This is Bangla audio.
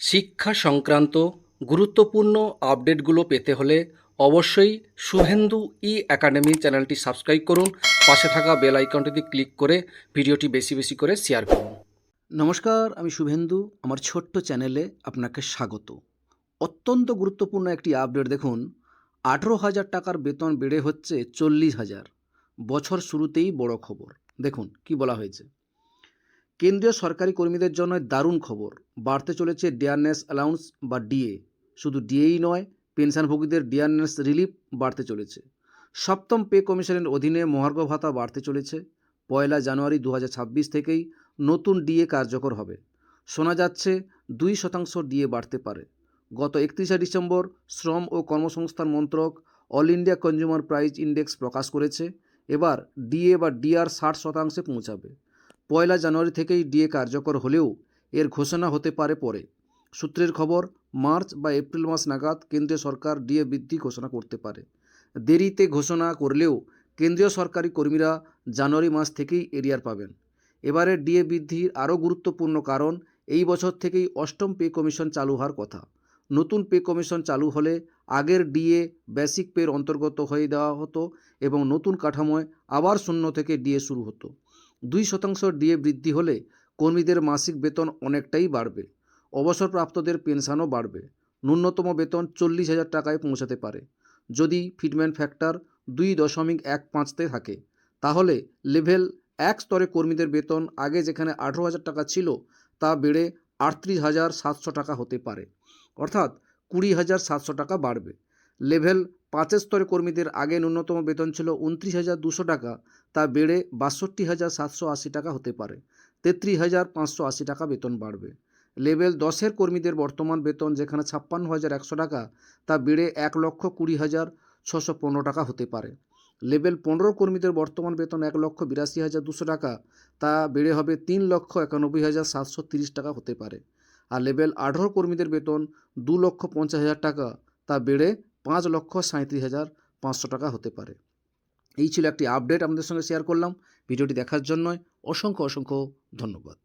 শিক্ষা সংক্রান্ত গুরুত্বপূর্ণ আপডেটগুলো পেতে হলে অবশ্যই শুভেন্দু ই একাডেমি চ্যানেলটি সাবস্ক্রাইব করুন। পাশে থাকা বেল আইকনটিতে ক্লিক করে ভিডিওটি বেশি বেশি করে শেয়ার করুন। নমস্কার, আমি শুভেন্দু। আমার ছোট্ট চ্যানেলে আপনাকে স্বাগত। অত্যন্ত গুরুত্বপূর্ণ একটি আপডেট দেখুন। আঠেরো হাজার টাকার বেতন বেড়ে হচ্ছে চল্লিশ হাজার। বছর শুরুতেই বড় খবর। দেখুন, কি বলা হয়েছে। কেন্দ্রীয় সরকারি কর্মীদের জন্য দারুণ খবর। বাড়তে চলেছে ডিয়ারনেস অ্যালাউন্স বা ডিএ। শুধু ডিএই নয়, পেনশনভোগীদের ডিয়ারনেস রিলিফ বাড়তে চলেছে। সপ্তম পে কমিশনের অধীনে মহার্ঘ ভাতা বাড়তে চলেছে। পয়লা জানুয়ারি দু হাজার ছাব্বিশ থেকেই নতুন ডিএ কার্যকর হবে। শোনা যাচ্ছে দুই শতাংশ ডিএ বাড়তে পারে। গত একত্রিশে ডিসেম্বর শ্রম ও কর্মসংস্থান মন্ত্রক all India consumer price index প্রকাশ করেছে। এবার ডিএ বা ডিআর ষাট শতাংশে পৌঁছাবে। পয়লা জানুয়ারি থেকেই ডিএ কার্যকর হলেও এর ঘোষণা হতে পারে পরে। সূত্রের খবর, মার্চ বা এপ্রিল মাস নাগাদ কেন্দ্রীয় সরকার ডিএ বৃদ্ধি ঘোষণা করতে পারে। দেরিতে ঘোষণা করলেও কেন্দ্রীয় সরকারি কর্মীরা জানুয়ারি মাস থেকেই এরিয়ার পাবেন। এবারে ডিএ বৃদ্ধির আরও গুরুত্বপূর্ণ কারণ, এই বছর থেকেই অষ্টম পে কমিশন চালু হওয়ার কথা। নতুন পে কমিশন চালু হলে আগের ডিএ বেসিক পের অন্তর্গত হয়ে দেওয়া হতো এবং নতুন কাঠামোয় আবার শূন্য থেকে ডিএ শুরু হতো। দুই শতাংশ ডিএ বৃদ্ধি হলে কর্মীদের মাসিক বেতন অনেকটাই বাড়বে। অবসরপ্রাপ্তদের পেনশনও বাড়বে। ন্যূনতম বেতন চল্লিশ হাজার টাকায় পৌঁছাতে পারে। যদি ফিটমেন্ট ফ্যাক্টর দুই দশমিক এক পাঁচতে থাকে, তাহলে লেভেল এক স্তরে কর্মীদের বেতন আগে যেখানে আঠেরো হাজার টাকা ছিল, তা বেড়ে আটত্রিশ হাজার সাতশো টাকা হতে পারে। অর্থাৎ কুড়ি হাজার সাতশো টাকা বাড়বে। লেভেল পাঁচের স্তরে কর্মীদের আগে ন্যূনতম বেতন ছিল উনত্রিশ হাজার দুশো টাকা, তা বেড়ে বাষট্টি হাজার সাতশো আশি টাকা হতে পারে। তেত্রিশ হাজার পাঁচশো আশি টাকা বেতন বাড়বে। লেভেল দশের কর্মীদের বর্তমান বেতন, যেখানে ছাপ্পান্ন হাজার একশো টাকা, তা বেড়ে এক লক্ষ কুড়ি হাজার ছশো পনেরো টাকা হতে পারে। লেভেল পনেরো কর্মীদের বর্তমান বেতন এক লক্ষ বিরাশি হাজার দুশো টাকা, তা বেড়ে হবে তিন লক্ষ একানব্বই হাজার সাতশো তিরিশ টাকা হতে পারে। আর লেভেল আঠেরো কর্মীদের বেতন দু লক্ষ পঞ্চাশ হাজার টাকা, তা বেড়ে পাঁচ লক্ষ সাঁত্রিশ হাজার পাঁচশো টাকা হতে পারে। এই ছিল একটি আপডেট আপনাদের সঙ্গে শেয়ার করলাম। ভিডিওটি দেখার জন্য অসংখ্য অসংখ্য ধন্যবাদ।